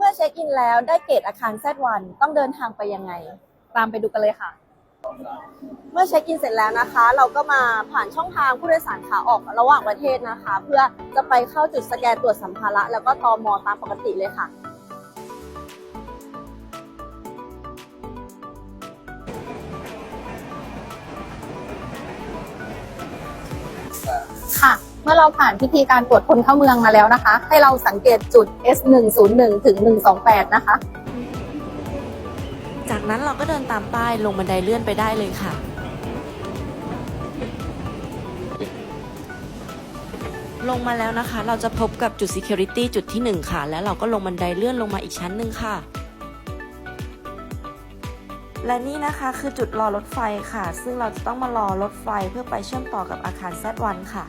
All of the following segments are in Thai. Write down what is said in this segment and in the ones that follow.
มื่อเช็คอินแล้วได้เกรดอาคาร Z1 ต้องเดินทางไปยังไง ตามไปดูกันเลยค่ะ เมื่อเช็คอินเสร็จแล้วนะคะ เราก็มาผ่านช่องทางผู้โดยสารขาออกระหว่างประเทศนะคะ เพื่อจะไปเข้าจุดสแกนตรวจสัมภาระแล้วก็ตอมอตามปกติเลยค่ะค่ะ เมื่อเราผ่านพิธีการตรวจคนเข้าเมืองมาแล้วนะคะ ให้เราสังเกตจุด S101 ถึง 128 นะคะ จากนั้นเราก็เดินตามป้ายลงบันไดเลื่อนไปได้เลยค่ะ ลงมาแล้วนะคะ เราจะพบกับจุด Security จุดที่ 1 ค่ะ แล้วเราก็ลงบันไดเลื่อนลงมาอีกชั้นหนึ่งค่ะและนี่นะคะคือจุดรอรถไฟค่ะ ซึ่งเราจะต้องมารอรถไฟเพื่อไปเชื่อมต่อกับอาคาร Z1 ค่ะ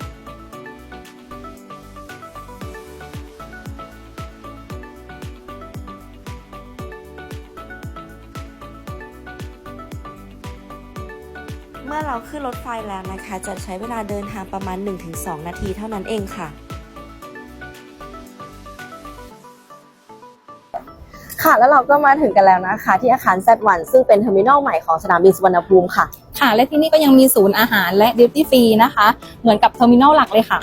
เมื่อเราขึ้นรถไฟแล้วนะคะ จะใช้เวลาเดินทางประมาณ 1-2 นาทีเท่านั้นเองค่ะ ค่ะแล้วเราก็มาถึงกันแล้วนะคะ ที่อาคาร Z1 ซึ่งเป็นเทอร์มินอลใหม่ของสนามบินสุวรรณภูมิค่ะ ค่ะ และที่นี่ก็ยังมีศูนย์อาหารและดิวตี้ฟรีนะคะ เหมือนกับเทอร์มินอลหลักเลยค่ะ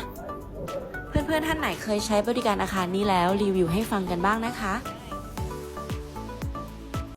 เพื่อนๆท่านไหนเคยใช้บริการอาคารนี้แล้วรีวิวให้ฟังกันบ้างนะคะ